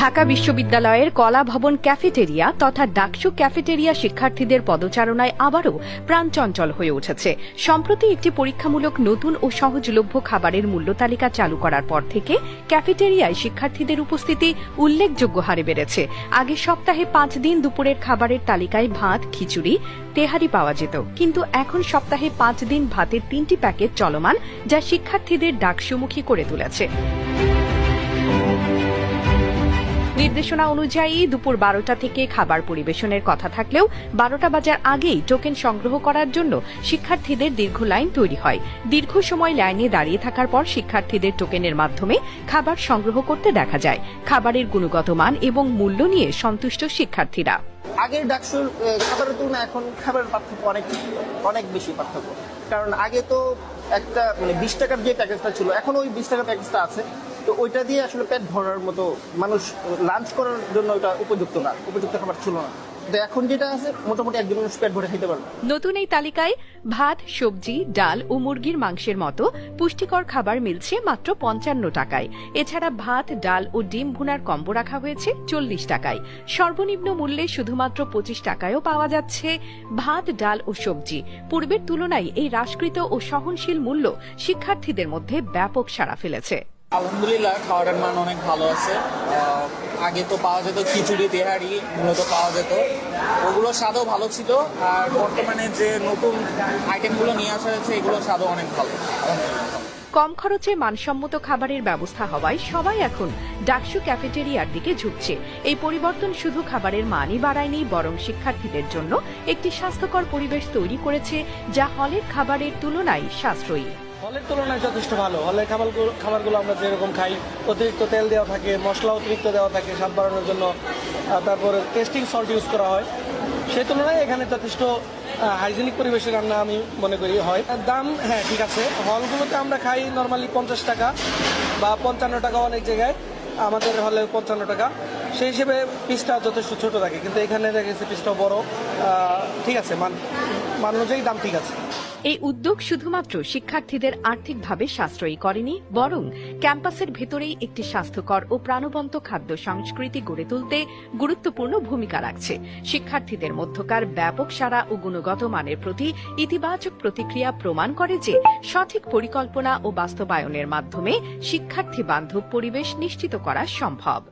ঢাকা বিশ্ববিদ্যালয়ের কলা ভবন ক্যাফেটেরিয়া তথা ডাকসু ক্যাফেটেরিয়া শিক্ষার্থীদের পদচারণায় আবারও প্রাণচঞ্চল হয়ে উঠেছে। সম্প্রতি একটি পরীক্ষামূলক নতুন ও সহজলভ্য খাবারের মূল্য তালিকা চালু করার পর থেকে ক্যাফেটেরিয়ায় শিক্ষার্থীদের উপস্থিতি উল্লেখযোগ্য হারে বেড়েছে। আগে সপ্তাহে পাঁচ দিন দুপুরের খাবারের তালিকায় ভাত, খিচুড়ি, তেহারি পাওয়া যেত। কিন্তু এখন সপ্তাহে পাঁচ দিন ভাতের তিনটি প্যাকেট চলমান, যা শিক্ষার্থীদের ডাকসুমুখী করে তুলেছে। নির্দেশনা অনুযায়ী দুপুর বারোটা থেকে খাবার পরিবেশনের কথা থাকলেও বারোটা বাজার আগেই টোকেন সংগ্রহ করার জন্য শিক্ষার্থীদের দীর্ঘ লাইন তৈরি হয়। দীর্ঘ সময় লাইনে দাঁড়িয়ে থাকার পর শিক্ষার্থীদের টোকেনের মাধ্যমে খাবার সংগ্রহ করতে দেখা যায়। খাবারের গুণগত মান এবং মূল্য নিয়ে সন্তুষ্ট শিক্ষার্থীরা। আগের ডাকসুর খাবারের তুলনায় এখন খাবারের পার্থক্য অনেক অনেক বেশি পার্থক্য। কারণ আগে তো একটা মানে বিশ টাকার যে প্যাকেজটা ছিল, এখন ওই বিশ টাকার প্যাকেজটা আছে। তো ওইটা দিয়ে আসলে পেট ভরার মতো মানুষ লাঞ্চ করার জন্য ওইটা উপযুক্ত না, উপযুক্ত খাবার ছিল না। তো এখন যেটা আছে, মোটামুটি একজন মানুষ পেট ভরে খেতে পারবে। নতুন এই তালিকায় ভাত, সবজি, ডাল ও মুরগির মাংসের মতো পুষ্টিকর খাবার মিলছে মাত্র পঞ্চান্ন টাকায়। এছাড়া ভাত, ডাল ও ডিম ভুনার কম্বো রাখা হয়েছে চল্লিশ টাকায়। সর্বনিম্ন মূল্যে শুধুমাত্র পঁচিশ টাকায়ও পাওয়া যাচ্ছে ভাত, ডাল ও সবজি। পূর্বের তুলনায় এই হ্রাসকৃত ও সহনশীল মূল্য শিক্ষার্থীদের মধ্যে ব্যাপক সাড়া ফেলেছে। আলহামদুলিল্লাহ, খাবারের মান অনেক ভালো আছে। আগে তো পাওয়া যেত খিচুড়ি, তেহারি, মূলত পাওয়া যেত। ওগুলো স্বাদও ভালো ছিল, আর বর্তমানে যে নতুন আইটেমগুলো নিয়ে আসা হয়েছে, এগুলো স্বাদও অনেক ভালো। কম খরচে মানসম্মত খাবারের ব্যবস্থা হওয়ায় সবাই এখন ডাকসু ক্যাফেটেরিয়ার দিকে ঝুঁকছে। এই পরিবর্তন শুধু খাবারের মানই বাড়ায়নি, বরং শিক্ষার্থীদের জন্য একটি স্বাস্থ্যকর পরিবেশ তৈরি করেছে, যা হলের খাবারের তুলনায় সাশ্রয়ী। হলের তুলনায় যথেষ্ট ভালো। হলের খাবারগুলো খাবারগুলো আমরা যেরকম খাই, অতিরিক্ত তেল দেওয়া থাকে, মশলা অতিরিক্ত দেওয়া থাকে স্বাদ বাড়ানোর জন্য তারপর টেস্টিং সল্ট ইউজ করা হয়। সেই তুলনায় এখানে যথেষ্ট হাইজেনিক পরিবেশে রান্না আমি মনে করি হয়। দাম হ্যাঁ ঠিক আছে। হলগুলোতে আমরা খাই নর্মালি পঞ্চাশ টাকা বা পঞ্চান্ন টাকা অনেক জায়গায়। আমাদের হলে পঞ্চান্ন টাকা। সেই হিসেবে পিসটা যথেষ্ট ছোট থাকে, কিন্তু এখানে দেখা গেছে পিসটা বড়। ঠিক আছে, মান মান অনুযায়ী দাম ঠিক আছে। এই উদ্যোগ শুধুমাত্র শিক্ষার্থীদের আর্থিকভাবে সাশ্রয়ী করেনি, বরং ক্যাম্পাসের ভেতরেই একটি স্বাস্থ্যকর ও প্রাণবন্ত খাদ্য সংস্কৃতি গড়ে তুলতে গুরুত্বপূর্ণ ভূমিকা রাখছে। শিক্ষার্থীদের মধ্যকার ব্যাপক সারা ও গুণগত মানের প্রতি ইতিবাচক প্রতিক্রিয়া প্রমাণ করে যে সঠিক পরিকল্পনা ও বাস্তবায়নের মাধ্যমে শিক্ষার্থী বান্ধব পরিবেশ নিশ্চিত করা সম্ভব।